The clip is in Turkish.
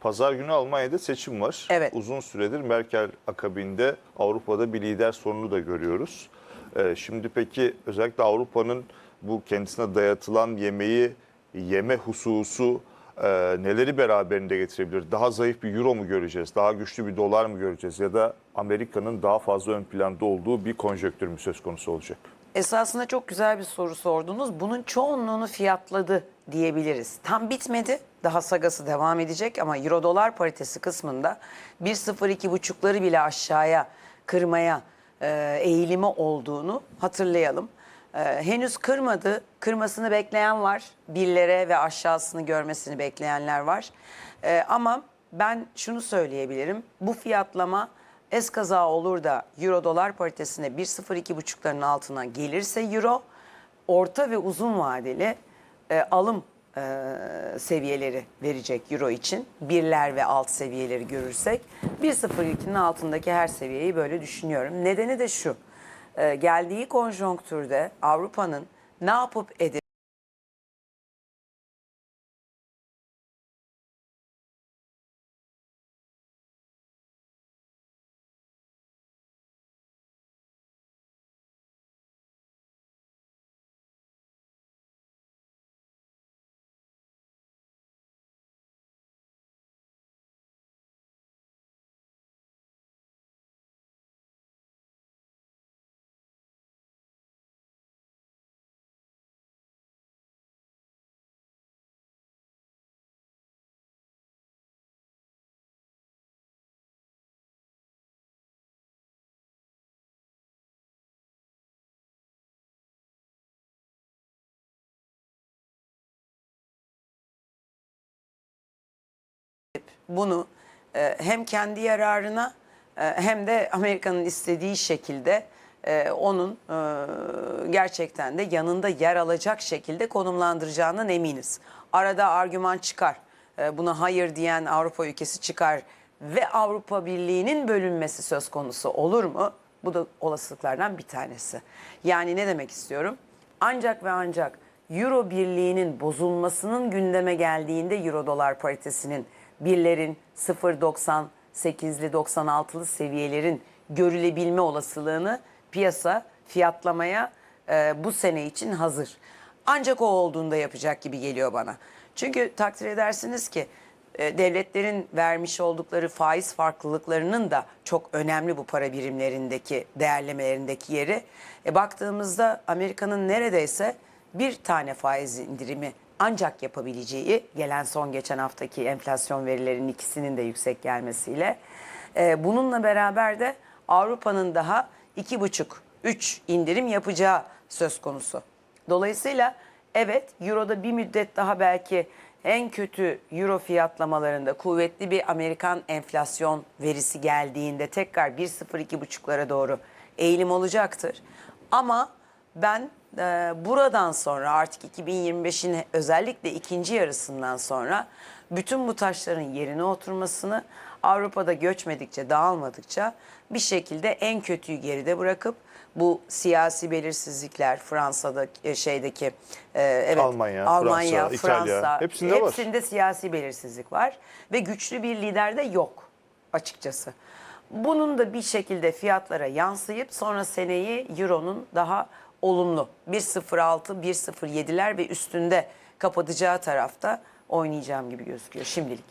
Pazar günü Almanya'da seçim var. Evet. Uzun süredir Merkel akabinde Avrupa'da bir lider sorunu da görüyoruz. Ee, şimdi peki özellikle Avrupa'nın bu kendisine dayatılan yemeği yeme hususu e, neleri beraberinde getirebilir? Daha zayıf bir euro mu göreceğiz? Daha güçlü bir dolar mı göreceğiz? Ya da Amerika'nın daha fazla ön planda olduğu bir konjonktür mü söz konusu olacak? Esasında çok güzel bir soru sordunuz. Bunun çoğunluğunu fiyatladı diyebiliriz. Tam bitmedi. Daha sagası devam edecek ama euro dolar paritesi kısmında 1.02 bile aşağıya kırmaya e, eğilimi olduğunu hatırlayalım. E, henüz kırmadı. Kırmasını bekleyen var. Birlere ve aşağısını görmesini bekleyenler var. E, ama ben şunu söyleyebilirim. Bu fiyatlama eskaza olur da euro dolar paritesine 1.02.5'ların altına gelirse euro orta ve uzun vadeli e, alım e, seviyeleri verecek euro için. Birler ve alt seviyeleri görürsek 1.02'nin altındaki her seviyeyi böyle düşünüyorum. Nedeni de şu. e, geldiği konjonktürde Avrupa'nın ne yapıp edip bunu e, hem kendi yararına e, hem de Amerika'nın istediği şekilde e, onun e, gerçekten de yanında yer alacak şekilde konumlandıracağından eminiz. Arada argüman çıkar. E, buna hayır diyen Avrupa ülkesi çıkar ve Avrupa Birliği'nin bölünmesi söz konusu olur mu? Bu da olasılıklardan bir tanesi. Yani ne demek istiyorum? Ancak ve ancak Euro birliğinin bozulmasının gündeme geldiğinde Euro dolar paritesinin birlerin 0.98'li 96'lı seviyelerin görülebilme olasılığını piyasa fiyatlamaya e, bu sene için hazır. Ancak o olduğunda yapacak gibi geliyor bana. Çünkü takdir edersiniz ki e, devletlerin vermiş oldukları faiz farklılıklarının da çok önemli bu para birimlerindeki değerlemelerindeki yeri. E, baktığımızda Amerika'nın neredeyse bir tane faiz indirimi ancak yapabileceği gelen son geçen haftaki enflasyon verilerinin ikisinin de yüksek gelmesiyle e, bununla beraber de Avrupa'nın daha iki buçuk üç indirim yapacağı söz konusu. Dolayısıyla evet Euro'da bir müddet daha belki en kötü Euro fiyatlamalarında kuvvetli bir Amerikan enflasyon verisi geldiğinde tekrar 1.02.5'lara doğru eğilim olacaktır. Ama ben e, buradan sonra artık 2025'in özellikle ikinci yarısından sonra bütün bu taşların yerine oturmasını Avrupa'da göçmedikçe, dağılmadıkça bir şekilde en kötüyü geride bırakıp bu siyasi belirsizlikler Fransa'da e, şeydeki e, evet Almanya, Almanya, Fransa, İtalya, hepsinde var. hepsinde siyasi belirsizlik var ve güçlü bir lider de yok açıkçası. Bunun da bir şekilde fiyatlara yansıyıp sonra seneyi Euro'nun daha olumlu 1.06, 1.07'ler ve üstünde kapatacağı tarafta oynayacağım gibi gözüküyor şimdilik.